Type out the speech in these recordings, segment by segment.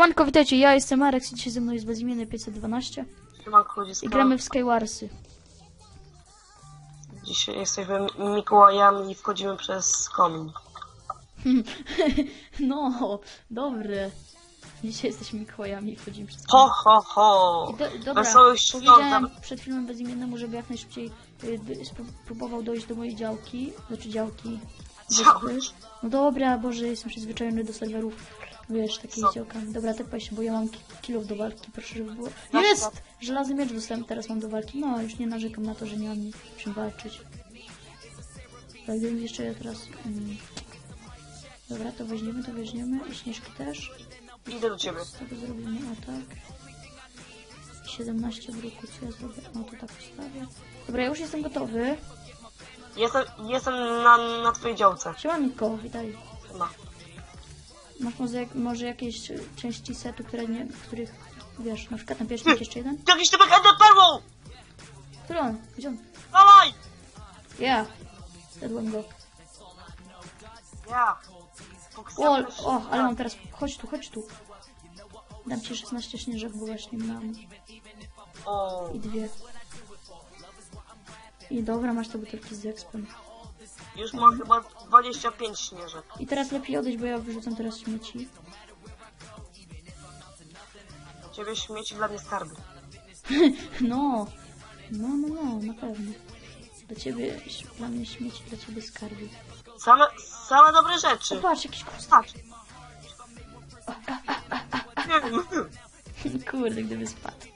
Siemanko, witajcie, ja jestem Marek, dzisiaj ze mną jest bezimienny 512 Siemanko, i gramy w Skywarsy. Dzisiaj jesteśmy Mikołajami i wchodzimy przez komin. No, dobre. Dzisiaj jesteśmy Mikołajami i wchodzimy przez... Ho, ho, ho! Do, dobra, Wesołych świąt! powiedziałem przed filmem bezimiennemu, żeby jak najszybciej y, próbował dojść do mojej działki, znaczy działki Działki? No dobra, Boże, jestem przyzwyczajony do serwerów, wiesz, takimi Co? działkami. Dobra, tepaj się, bo ja mam ki- kilów do walki, proszę, żeby było... Jest! Żelazny miecz dostałem, teraz mam do walki. No, już nie narzekam na to, że nie mam czym walczyć. Tak, więc jeszcze ja teraz... Mm. Dobra, to weźmiemy, to weźmiemy. I śnieżki też. Idę do ciebie. Z tego zrobimy o tak. 17 bruku, co ja zrobię? No to tak ustawię. Dobra, ja już jestem gotowy. Jestem, jestem na, na twojej działce. Siemanko, witaj. No. Masz może, może jakieś części setu, które nie, których, wiesz, na przykład na pierwszym jest jeszcze jeden? Jakiś typek Ender Perłą! Który on? Gdzie on? Dawaj! Ja. Zjadłem go. Ja. O, o, ale mam teraz, chodź tu, chodź tu. Dam ci 16 śnieżek, bo właśnie mam O, i dwie. I dobra, masz te butelki z expem. już mam chyba 25 śnieżek. I teraz lepiej odejść, bo ja wyrzucam teraz śmieci. Dla ciebie śmieci, dla mnie skarby. No, no, no, no, na pewno. Dla ciebie, dla mnie śmieci, dla ciebie skarby. Same, same dobre rzeczy. Patrz, jakiś kurs. Patrz. Kurde, gdyby spadł.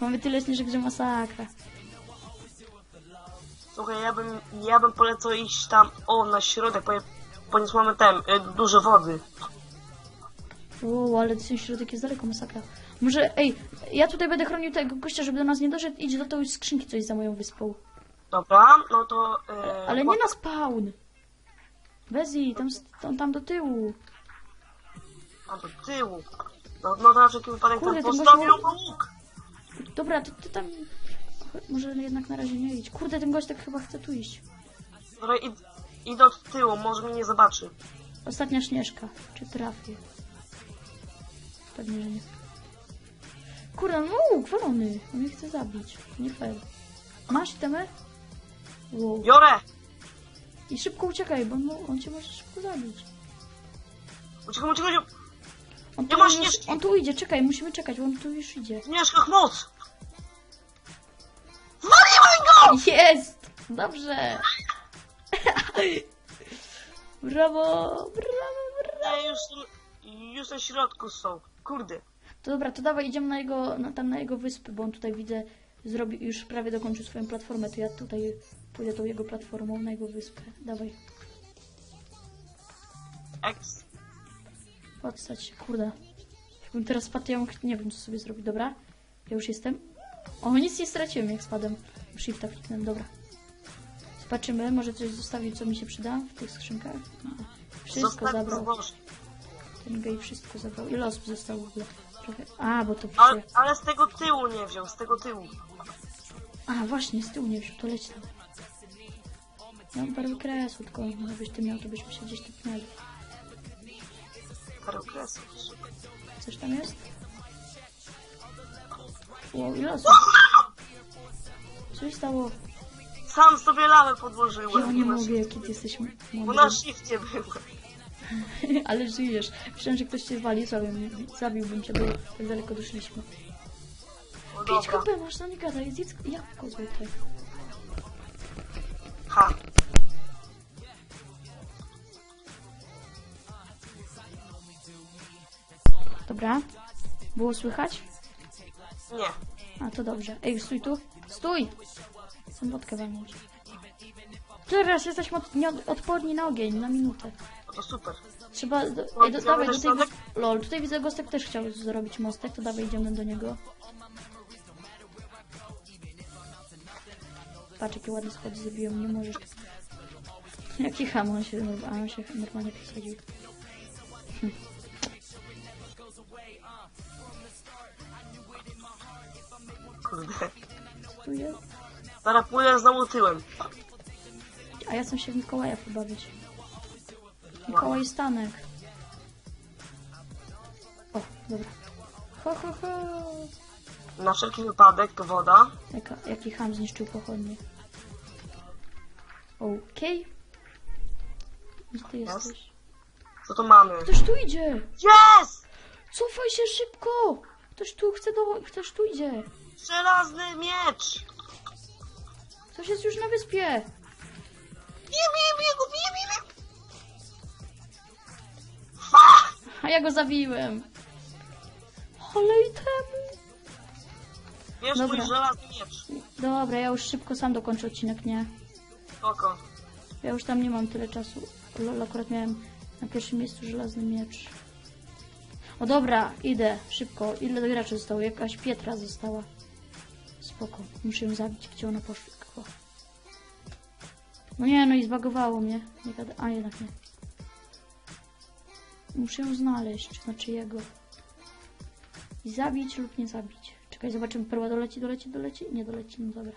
Mamy tyle śnieżek, że masakra. Słuchaj, ja bym, ja bym polecał iść tam, o, na środek, ponie- ponieważ mamy ten, y, dużo wody. O, ale ten środek jest daleko, masakra. Może, ej, ja tutaj będę chronił tego gościa, żeby do nas nie doszedł. Idź do tej skrzynki, co jest za moją wyspą. Dobra, no to... y, Ale nie na spawn. Wezi, tam, tam, tam do tyłu. A do tyłu. No, no to na wszelki wypadek Kurde, tam ty postawił masz- łuk. Dobra, to ty tam... Może jednak na razie nie idź. Kurde, ten gość tak chyba chce tu iść. Dobra, id, idę od tyłu, może mnie nie zobaczy. Ostatnia śnieżka. Czy trafię? Pewnie, że nie. Kurde, no, gwalony. On mnie chce zabić. Nie fair. Masz temę? Wow. Biorę! I szybko uciekaj, bo on, on cię może szybko zabić. Uciekam, uciekam, uciekam. On Nie tu, ma już, śnieżki. on tu idzie, czekaj, musimy czekać, bo on tu już idzie. Śnieżkach moc! Jest! Dobrze! brawo! Brawo, brawo! Ej, już, już na środku są. Kurde. To dobra, to dawaj, idziemy na jego, na, tam na jego wyspy, bo on tutaj widzę, zrobi, już prawie dokończył swoją platformę, to ja tutaj pójdę tą jego platformą na jego wyspę. Dawaj, X. podstać się, kurde. Jakbym teraz spadł, ja nie wiem, co sobie zrobić, dobra? Ja już jestem. O, nic nie straciłem, jak spadłem. Shifta kliknąłem, dobra. Zobaczymy, może coś zostawił, co mi się przyda w tych skrzynkach. No. Wszystko Zostaw zabrał. Ten gej wszystko zabrał. Ile osób zostało w ogóle? Trochę. A, bo to Ale, pisze. ale z tego tyłu nie wziął, z tego tyłu. A, właśnie, z tyłu nie wziął, to leć tam. Mam parę kresu, tylko gdybyś ty miał, to byśmy się gdzieś tepnęli. Parę kresów. Coś tam jest? Wow, ile osób? Co się stało? Sam sobie lawę Ja podłożyłem. nie Na mogę, jaki ty jesteś Bo na shifcie byłem. Ale żyjesz. Myślałem, że ktoś cię zwalił, zabił, zabiłbym cię, bo tak daleko doszliśmy. No 5 dobra. HP masz, no nie gadaj, zjedz jabłko złote. Ha. Dobra. Było słychać? Nie. A, to dobrze. Ej, stój tu. Stój! Chcę wodkę walnąć. Teraz jesteśmy od, nieodporni na ogień, na minutę. No to super. Trzeba... Do, ej, do, dawaj, do tej... Lol, tutaj widzę, Gostek też chciał zrobić mostek, to dawaj, idziemy do niego. Patrz, jakie ładne schody zrobiłem, nie możesz... Jaki ham, on się, a on się normalnie posadził. Kurde. Tu jest. Zaraz pójdę znowu tyłem. A ja chcę się w Mikołaja pobawić. Mikołaj Stanek. O, Dobra. Ho, ho, ho. Na wszelki wypadek woda. Jaka, jaki ham zniszczył pochodnie. Okej. Gdzie ty Jest. jesteś? Co tu mamy? Ktoś tu idzie! Jest! Cofaj się szybko! Ktoś tu chce do... Ktoś tu idzie! Żelazny miecz! Ktoś jest już na wyspie! Bije, bije, bije go, bije, bije! Fuck! A ja go zabiłem! Ale i temu! Wiesz, Dobra. mój żelazny miecz. Dobra, ja już szybko sam dokończę odcinek, nie? Spoko. Ja już tam nie mam tyle czasu. Lol, akurat miałem na pierwszym miejscu żelazny miecz. O dobra, idę, szybko. Ile do graczy zostało? Jakaś Pietra została. Spoko, muszę ją zabić. Gdzie ona poszła? No nie, no i zbagowało mnie. Nie gada... A, jednak nie. Muszę ją znaleźć, znaczy jego. I zabić lub nie zabić. Czekaj, zobaczymy. Perła doleci, doleci, doleci? Nie doleci, no dobra.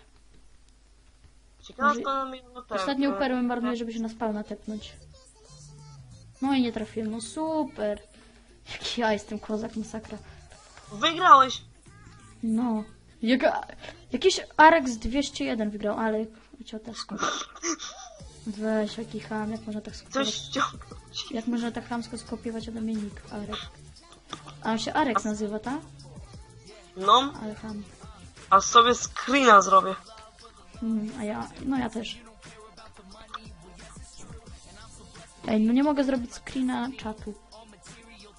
Ciekawe, Może- skąd mi no ten, Ostatnią perłę marnuję, żeby się na spawna tepnąć. No i nie trafiłem, no super. Jaki ja jestem kozak, masakra. Wygrałeś! No. Jaka, jakiś Arex 201 wygrał, ale ciota Weź, jaki ham, jak można tak Coś skopiować. Jak można tak chamsko skopiować ode mnie nick, Arek. A on się Arex nazywa, tak? No, Ale ham. a sobie screena zrobię. Mm, a ja, no ja też. Ej, no nie mogę zrobić screena czatu.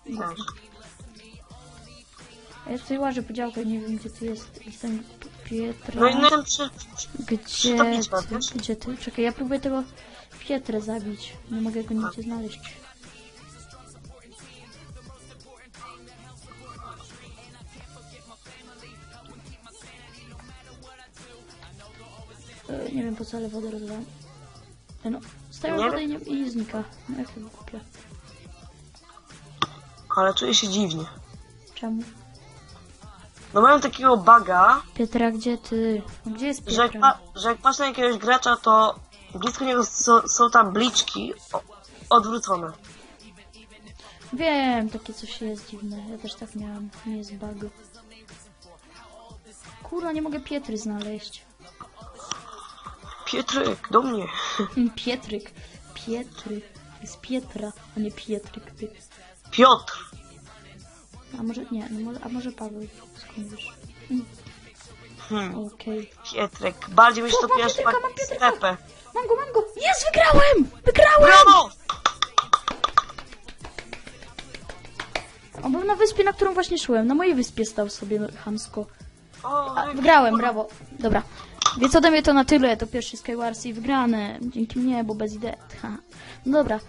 Też. A Ja tutaj łażę po działkach, nie wiem gdzie tu jest. Jestem Pietra. No i no, przy, Gdzie tabliczka, ty? wiesz? Gdzie ty? Czekaj, ja próbuję tego Pietrę zabić. Nie mogę go nigdzie znaleźć. E, Nie wiem po co, ale wodę rozlałem. E, No, stają Nie wodę i, nie, i znika. No jak tego kupię? ale czuję się dziwnie. Czemu? No mam takiego buga, Pietra, gdzie ty? Gdzie jest że jak, Pietra? pa, że jak patrzę na jakiegoś gracza, to blisko niego są, są tam bliczki o, odwrócone. Wiem, takie coś jest dziwne. Ja też tak miałam. Nie jest bug. Kurwa, nie mogę Pietry znaleźć. Pietrek, do mnie. Pietryk. Pietry. Jest Pietra, a nie Pietryk. Ty. Piotr. A może nie, no może, a może Paweł. Skąd wiesz? Mm, Hmm, Okej. Pietrek. Bardziej mi się to mam kojarzy mam stepę. Mam go, mam go! Jest, wygrałem! Wygrałem! Brawo! On był na wyspie, na którą właśnie szłem. Na mojej wyspie stał sobie hamsko. O, A, wygrałem, brawo. Dobra. Więc ode mnie to na tyle. To pierwszy Skywars i wygrane. Dzięki mnie, bo bez idei. Ha. No dobra.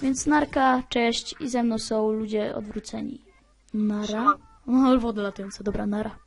Więc narka, cześć i ze mną są ludzie odwróceni. Nara. No, woda latająca. Dobra, nara.